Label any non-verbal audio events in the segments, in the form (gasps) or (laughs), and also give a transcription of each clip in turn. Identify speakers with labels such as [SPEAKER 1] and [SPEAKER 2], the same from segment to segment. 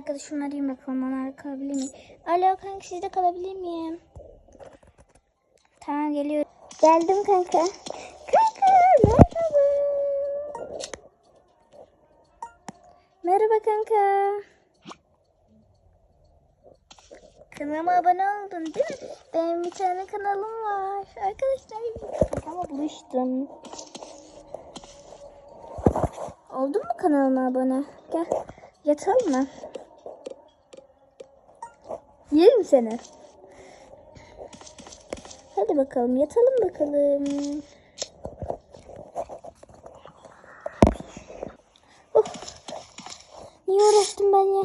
[SPEAKER 1] arkadaşımı arayayım bakalım onlar kalabilir miyim? Alo kanka sizde kalabilir miyim? Tamam geliyorum. Geldim kanka. Kanka merhaba. Merhaba kanka. Kanalıma abone oldun değil mi? Benim bir tane kanalım var. Arkadaşlar kankama buluştum. Oldun mu kanalıma abone? Gel yatalım mı? Yerim seni. Hadi bakalım yatalım bakalım. Of. Niye uğraştım ben ya?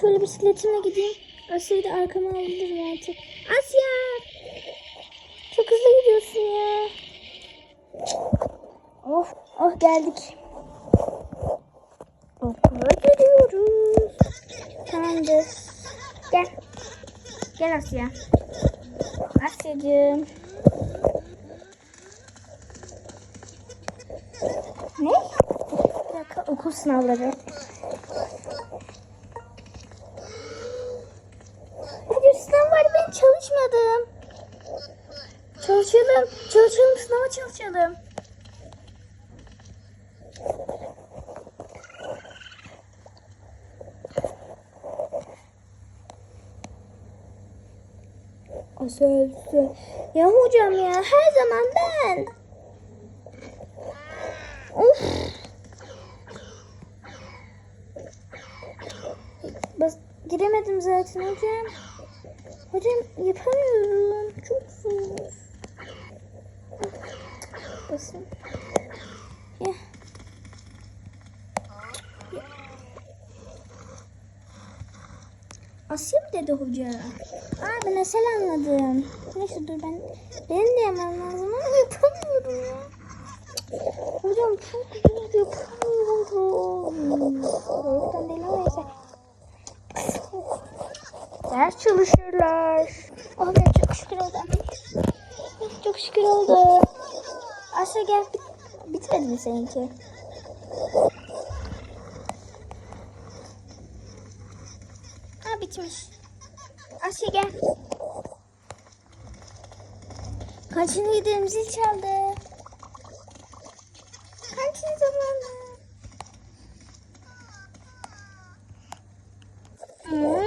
[SPEAKER 1] Şöyle bisikletimle gideyim. Asya'yı da arkama alabilirim artık. Asya! Çok hızlı gidiyorsun ya. Oh, oh geldik. Okula gidiyoruz. Tamamdır. Gel. Gel Asya. Asya'cığım. Ne? Bir dakika okul sınavları. Hadi sınav var ben çalışmadım. Çalışalım. Çalışalım sınava çalışalım. Asıl Ya hocam ya her zaman ben. Of. Bas giremedim zaten hocam. Hocam yapamıyorum. Çok zor. Basın. Ya. Ya. Asya mı dedi hoca? Aa ben nasıl anladım. Neyse dur ben benim de yemem lazım ama yapamıyorum ya. Hocam çok zor yapamıyorum. Doğrultudan değil ama neyse. Ders çalışırlar. Oh çok şükür oldu. Çok şükür oldu. Asya gel. Bit bitmedi mi seninki? Ha bitmiş. Asya gel. Kaçını gidelim zil çaldı. Kantin zamanı. Hmm.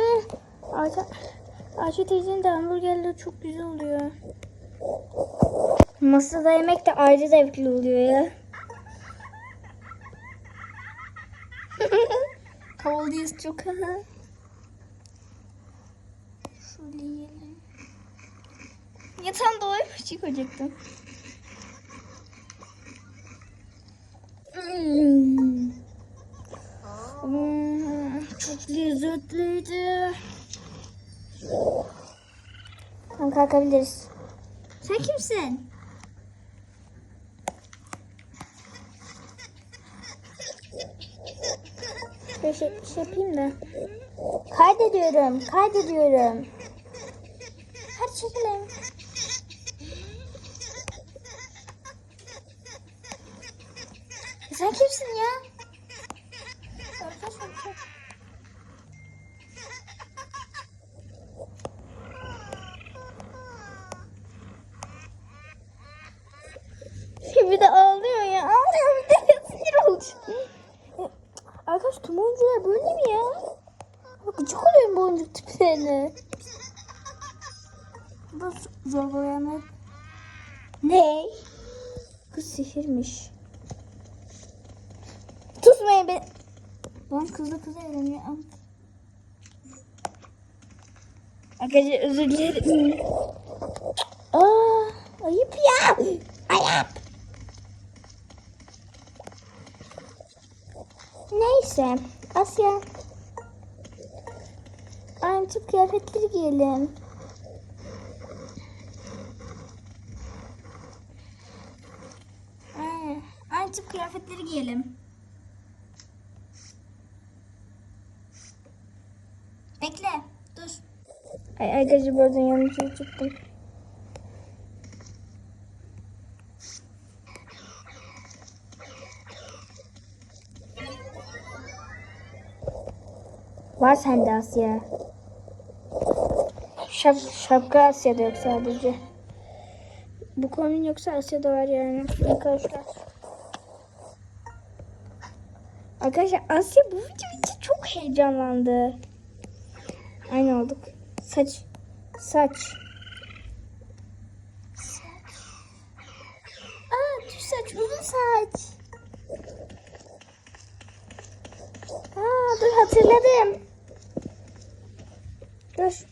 [SPEAKER 1] Ayşe, Ayşe teyzenin de hamburgerleri çok güzel oluyor. Masada yemek de ayrı zevkli oluyor ya. (laughs) Havalıyız çok. (laughs) Şöyle yiyelim. Yatağımda dolayıp çıkacaktım. Hmm. Hmm, çok lezzetliydi. Tamam kalkabiliriz. Sen kimsin? Şöyle şey, şey yapayım da. Kaydediyorum, kaydediyorum. Hadi çekelim. Sen kimsin ya? bir de ağlıyor ya. Ağlıyor bir de sinir olacağım. Arkadaş tüm oyuncular böyle mi ya? Bak gıcık oyuncu tiplerine. Bu zorbalayanlar. Ne? Kız sihirmiş. Tutmayın beni. Ben kızla kıza evleniyor. Arkadaşlar özür dilerim. Aa, ayıp ya. Ayıp. Neyse. Asya. Tip kıyafetleri giyelim. Aynı tip kıyafetleri giyelim. Bekle. Dur. Ay arkadaşlar buradan yanlış çıktım. Var sende Asya. Şap, şapka Asya'da yok sadece. Bu konunun yoksa Asya'da var yani arkadaşlar. Arkadaşlar Asya bu video için çok heyecanlandı. Aynı olduk. Saç. Saç. Aa düz saç, uzun saç. Aa dur hatırladım. Dur.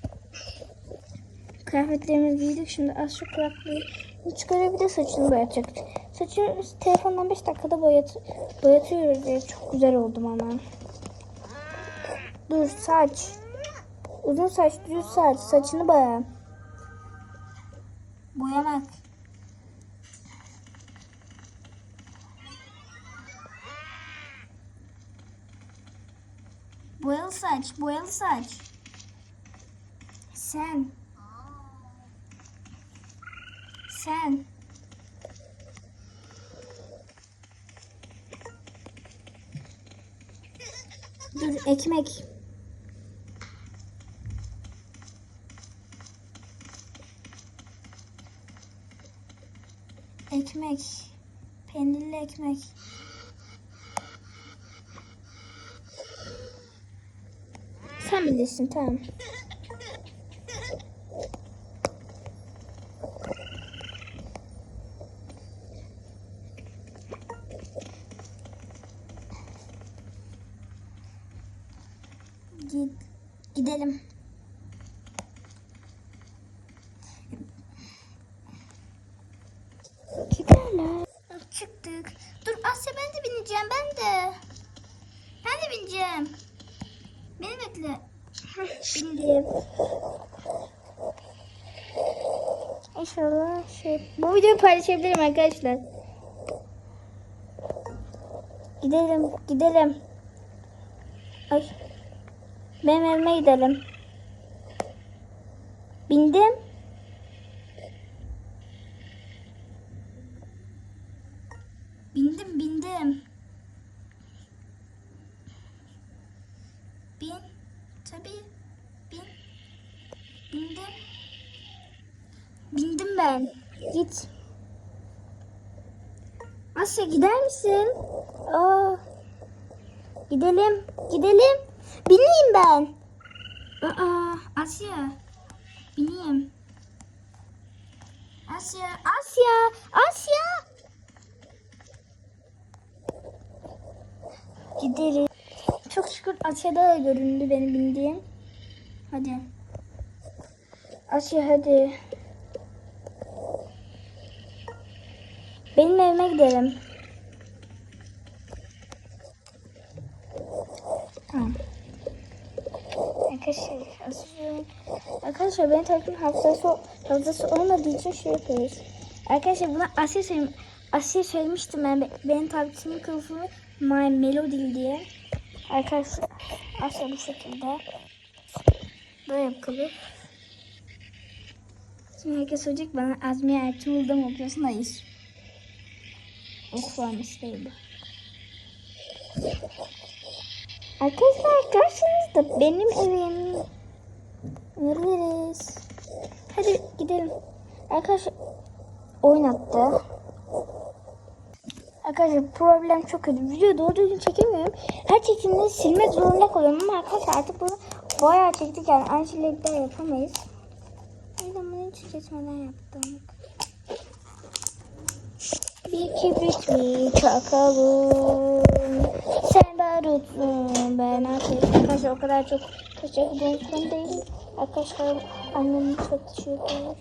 [SPEAKER 1] Kıyafetlerimizi giydik şimdi az şu kulaklığı çıkarıyor bir de saçını boyatacak. Saçı telefondan 5 dakikada boyat boyatıyoruz diye çok güzel oldum ama. Dur saç. Uzun saç, düz saç. Saçını boya. Boyamak. Boyalı saç, boyalı saç. Sen. Sen. Dur ekmek. Ekmek. Peynirli ekmek. Sen bilirsin tamam. Gid gidelim. Gidelim. Çıktık. Dur Asya ben de bineceğim ben de. Ben de bineceğim. Beni bekle. Bindim. İnşallah şey... Bu videoyu paylaşabilirim arkadaşlar. Gidelim, gidelim. Ay. Benim evime gidelim. Bindim. Bindim, bindim. Bin. Tabii. Bin. Bindim. Bindim ben. Git. Asya gider misin? Aa. Gidelim. Gidelim. Bineyim ben. Aa, Asya. Bineyim. Asya. Asya. Asya. Gideriz. Çok şükür Asya'da da göründü benim bindiğim. Hadi. Asya hadi. Benim evime gidelim. Tamam. Arkadaşlar, arkadaşlar benim takvim haftası, haftası olmadığı için şey yapıyoruz. Arkadaşlar buna Asya, söyleyeyim, Asya söylemiştim ben be- benim takvimin kılıfı My Melody diye. Arkadaşlar Asya bu şekilde. Böyle kılıf. Şimdi herkes söyleyecek bana Azmiye Ertuğrul'da mı okuyorsun? Hayır. Okuyorum isteydi. Arkadaşlar karşınızda benim evim. Veririz. Hadi gidelim. Arkadaşlar oynattı. Arkadaşlar problem çok kötü. Video doğru düzgün çekemiyorum. Her çekimde silmek zorunda kalıyorum ama arkadaşlar artık bunu bayağı çektik yani aynı şeyleri yapamayız. O yüzden bunu hiç kesmeden yaptım. Bir kibrit mi çakalım? Sen barutsun ben ateş. Arkadaşlar o kadar çok kaçak bonusum değil. Arkadaşlar annem çok teşekkür ederim.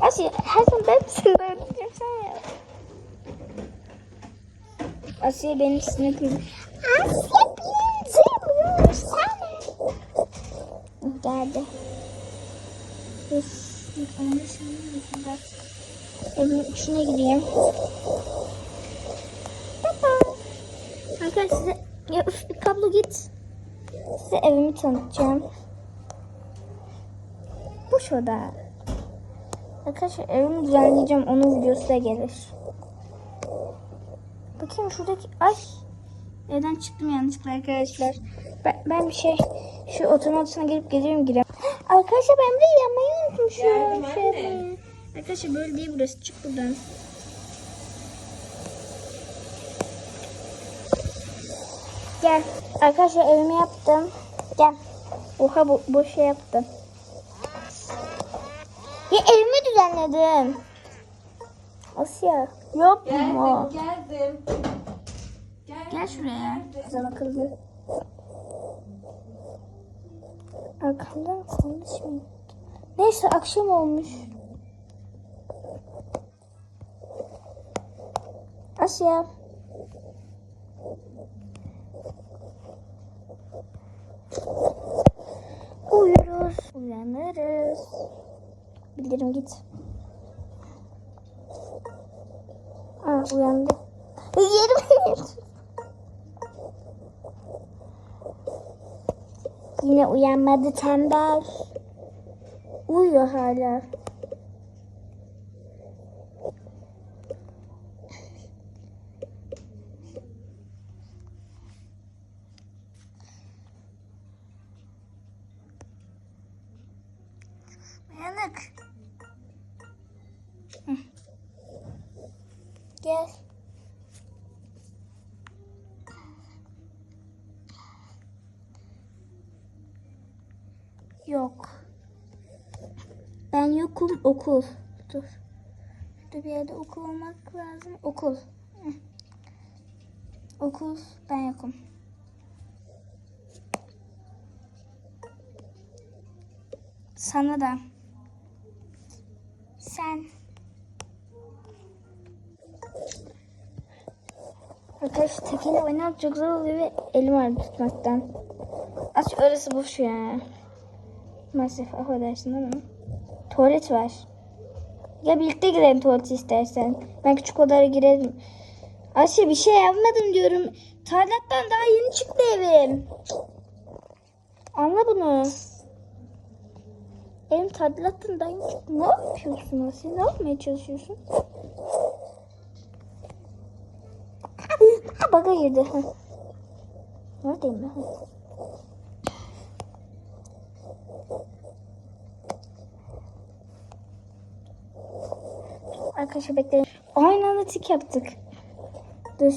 [SPEAKER 1] Asya her zaman ben (laughs) seni sen ya. Asya benim kızım. Asya benim sana. Geldi. Evin içine gideyim. Baba. Arkadaşlar size ya üf, bir kablo git. Size evimi tanıtacağım. Bu şurada. Arkadaşlar evimi düzenleyeceğim. Onun videosu da gelir. Bakayım şuradaki... Ay! Evden çıktım yanlışlıkla arkadaşlar. Ben, ben bir şey şu oturma odasına girip geliyorum gireyim. (gasps) Arkadaşlar ben burayı yapmayı unutmuşum. Şey
[SPEAKER 2] anne.
[SPEAKER 1] Arkadaşlar böyle değil burası. Çık buradan. Gel. Arkadaşlar evimi yaptım. Gel. Oha bu, bu şey yaptım. Ya evimi düzenledim. Asya. Yapma.
[SPEAKER 2] Geldim, geldim.
[SPEAKER 1] Gel şuraya. Kızım akıllı. Arkamdan konuşmayın. Neyse akşam olmuş. Asya. Uyuruz. Uyanırız. Bildirim git. Uyandı. Yerim Yine uyanmadı tembel. Uyuyor hala. Gel. Yok. Ben yokum okul. Dur. Burada bir yerde okul olmak lazım. Okul. Okul ben yokum. Sana da. Sen. Arkadaşlar tekeyle oynamak çok zor oluyor ve elim ağrıyor tutmaktan. Aç orası boş ya. Maalesef affedersin ama. Tuvalet var. Ya birlikte girelim tuvalete istersen. Ben küçük odaya girelim. Asya bir şey yapmadım diyorum. Tarlattan daha yeni çıktı evim. Anla bunu. Evim tadilattan daha yeni çıktı. Ne yapıyorsun Asya? Ne yapmaya çalışıyorsun? Ha baga girdi. Neredeyim ben? Arkadaşlar bekleyin. Aynı anda tik yaptık. Dur.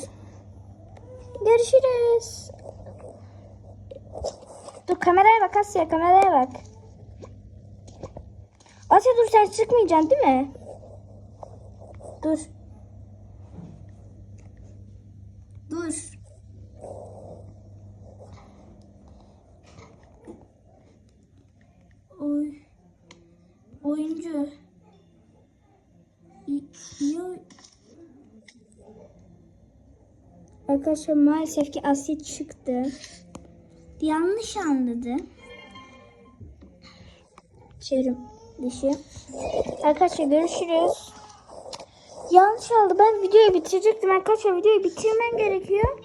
[SPEAKER 1] Görüşürüz. Dur kameraya bak Asya kameraya bak. Asya dur sen çıkmayacaksın değil mi? Dur. Dur. Oy. Oyuncu. Arkadaşlar maalesef ki Asya çıktı. Yanlış anladı. Çevrim dışı. Arkadaşlar görüşürüz. Yanlış oldu. Ben videoyu bitirecektim arkadaşlar. Videoyu bitirmem gerekiyor.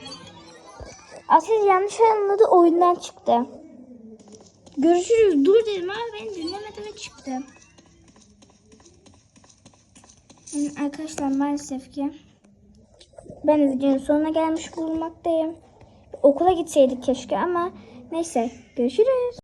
[SPEAKER 1] Asya yanlış anladı. Oyundan çıktı. Görüşürüz. Dur dedim ama beni dinlemedi ve çıktı. Yani arkadaşlar maalesef ki ben de videonun sonuna gelmiş bulunmaktayım. Okula gitseydik keşke ama neyse görüşürüz.